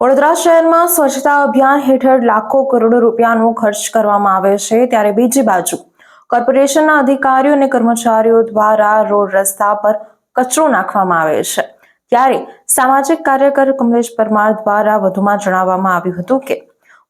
વડોદરા શહેરમાં સ્વચ્છતા અભિયાન હેઠળ લાખો કરોડો રૂપિયાનો ખર્ચ કરવામાં આવે છે, ત્યારે બીજી બાજુ કોર્પોરેશનના અધિકારીઓ અને કર્મચારીઓ દ્વારા રોડ રસ્તા પર કચરો નાખવામાં આવે છે. ત્યારે સામાજિક કાર્યકર કમલેશ પરમાર દ્વારા વધુમાં જણાવવામાં આવ્યું હતું કે,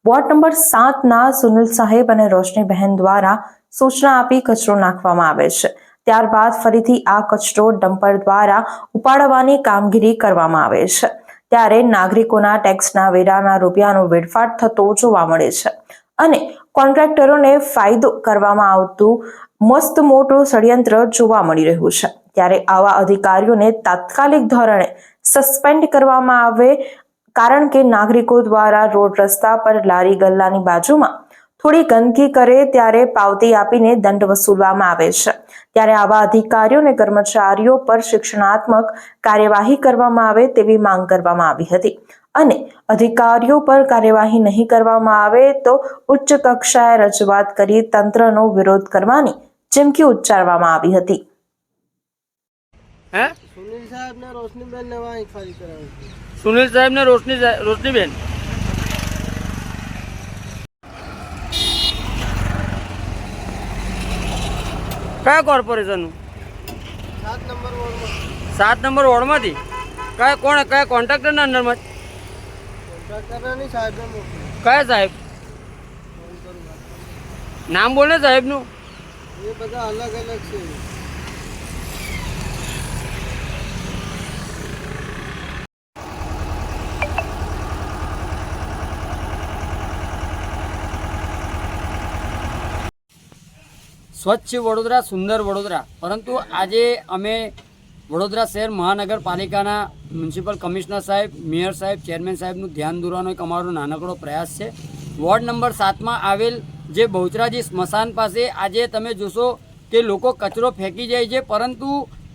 વોર્ડ નંબર સાતના સુનિલ સાહેબ અને રોશનીબહેન દ્વારા સૂચના આપી કચરો નાખવામાં આવે છે. ત્યારબાદ ફરીથી આ કચરો ડમ્પર દ્વારા ઉપાડવાની કામગીરી કરવામાં આવે છે. ત્યારે નાગરિકોના ટેક્સના વેરાના રૂપિયાનો વેડફાટ થતો જોવા મળે છે. અને કોન્ટ્રાક્ટરોને ફાયદો કરવામાં આવતું મસ્ત મોટું ષડયંત્ર જોવા મળી રહ્યું છે. ત્યારે આવા અધિકારીઓને તાત્કાલિક ધોરણે સસ્પેન્ડ કરવામાં આવે, કારણ કે નાગરિકો દ્વારા રોડ રસ્તા પર લારી ગલ્લાની બાજુમાં થોડી ગંદકી કરે ત્યારે પાવતી આપીને દંડ વસૂલવામાં આવે છે. ત્યારે આવા અધિકારીઓ અને કર્મચારીઓ પર શિક્ષણાત્મક કાર્યવાહી કરવામાં આવે તેવી માંગ કરવામાં આવી હતી. અને અધિકારીઓ પર કાર્યવાહી નહીં કરવામાં આવે તો ઉચ્ચ કક્ષાએ રજૂઆત કરી તંત્રનો વિરોધ કરવાની ચીમકી ઉચ્ચારવામાં આવી હતી. સુનિલ સાહેબ ને રોશનીબેન રોશનીબેન? કયા કોર્પોરેશનનું? સાત નંબર વોર્ડમાં. સાત નંબર વોર્ડમાંથી? કયા કોણ કયા કોન્ટ્રાક્ટરના અંદરમાં કયા સાહેબ? નામ બોલે સાહેબનું? એ બધા અલગ અલગ છે. સ્વચ્છ વડોદરા, સુંદર વડોદરા. પરંતુ આજે અમે વડોદરા શહેર મહાનગરપાલિકાના મ્યુનિસિપલ કમિશનર સાહેબ, મેયર સાહેબ, ચેરમેન સાહેબનું ધ્યાન દોરવાનો એક અમારો નાનકડો પ્રયાસ છે. વોર્ડ નંબર સાતમાં આવેલ જે બહુચરાજી સ્મશાન પાસે આજે તમે જોશો કે લોકો કચરો ફેંકી જાય છે, પરંતુ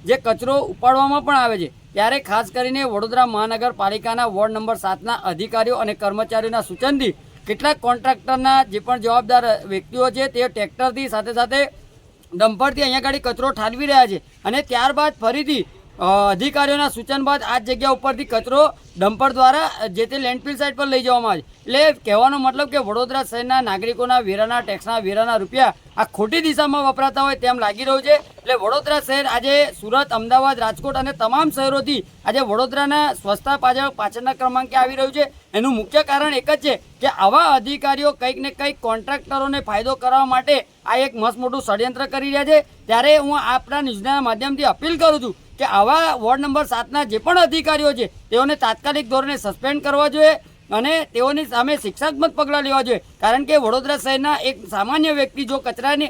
જે કચરો ઉપાડવામાં પણ આવે છે, ત્યારે ખાસ કરીને વડોદરા મહાનગરપાલિકાના વોર્ડ નંબર સાતના અધિકારીઓ અને કર્મચારીઓના સૂચનથી કેટલાક કોન્ટ્રાક્ટરના જે પણ જવાબદાર વ્યક્તિઓ છે, તે ટ્રેક્ટરથી સાથે સાથે ડમ્પરથી અહીંયા ગાડી કચરો ઠાલવી રહ્યા છે. અને ત્યારબાદ ફરીથી અધિકારીઓના સૂચન બાદ આ જગ્યા ઉપરથી કચરો ડમ્પર દ્વારા જે તે લેન્ડફિલ સાઇટ પર લઈ જવામાં આવે એટલે કહેવાનો મતલબ કે વડોદરા શહેરના નાગરિકોના વેરાના ટેક્સના વેરાના રૂપિયા આ ખોટી દિશામાં વપરાતા હોય તેમ લાગી રહ્યું છે. એટલે વડોદરા શહેર આજે સુરત, અમદાવાદ, રાજકોટ અને તમામ શહેરોથી આજે વડોદરાના સ્વચ્છતા પાછળ, પાછળના ક્રમાંકે આવી રહ્યું છે. એનું મુખ્ય કારણ એક જ છે કે આવા અધિકારીઓ કંઈક ને કંઈક કોન્ટ્રાક્ટરોને ફાયદો કરવા માટે આ એક મસ્ત મોટું ષડયંત્ર કરી રહ્યા છે. ત્યારે હું આપણા ન્યૂઝના માધ્યમથી અપીલ કરું છું કે આવા વોર્ડ નંબર સાતના જે પણ અધિકારીઓ છે, તેઓને તાત્કાલિક ધોરણે સસ્પેન્ડ કરવા જોઈએ અને તેઓની સામે શિક્ષાત્મક પગલાં લેવા જોઈએ. કારણ કે વડોદરા શહેરના એક સામાન્ય વ્યક્તિ જો કચરાની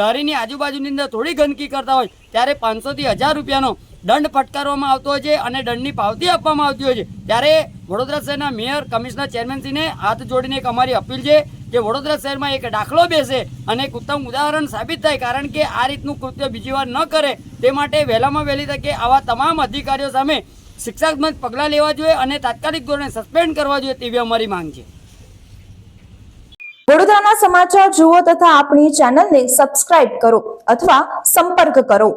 લારીની આજુબાજુની અંદર થોડી ગંદકી કરતા હોય, ત્યારે પાંચસોથી હજાર રૂપિયાનો દંડ ફટકારવામાં આવતો હોય છે અને દંડની પાવતી આપવામાં આવતી હોય છે. ત્યારે વડોદરા શહેરના મેયર કમિશનર ચેરમેનશ્રીને હાથ જોડીને એક અમારી અપીલ છે કે વડોદરા શહેરમાં એક દાખલો બેસે અને એક ઉત્તમ ઉદાહરણ સાબિત થાય કારણ કે આ રીતનું કૃત્ય બીજી વાર ન કરે તે માટે વહેલામાં વહેલી તકે આવા તમામ અધિકારીઓ સામે શિક્ષાત્મક પગલાં લેવા જોઈએ અને તાત્કાલિક ધોરણે સસ્પેન્ડ કરવા જોઈએ તેવી અમારી માંગ છે. વડોદરાના સમાચાર જુઓ તથા આપણી ચેનલને સબસ્ક્રાઇબ કરો અથવા સંપર્ક કરો.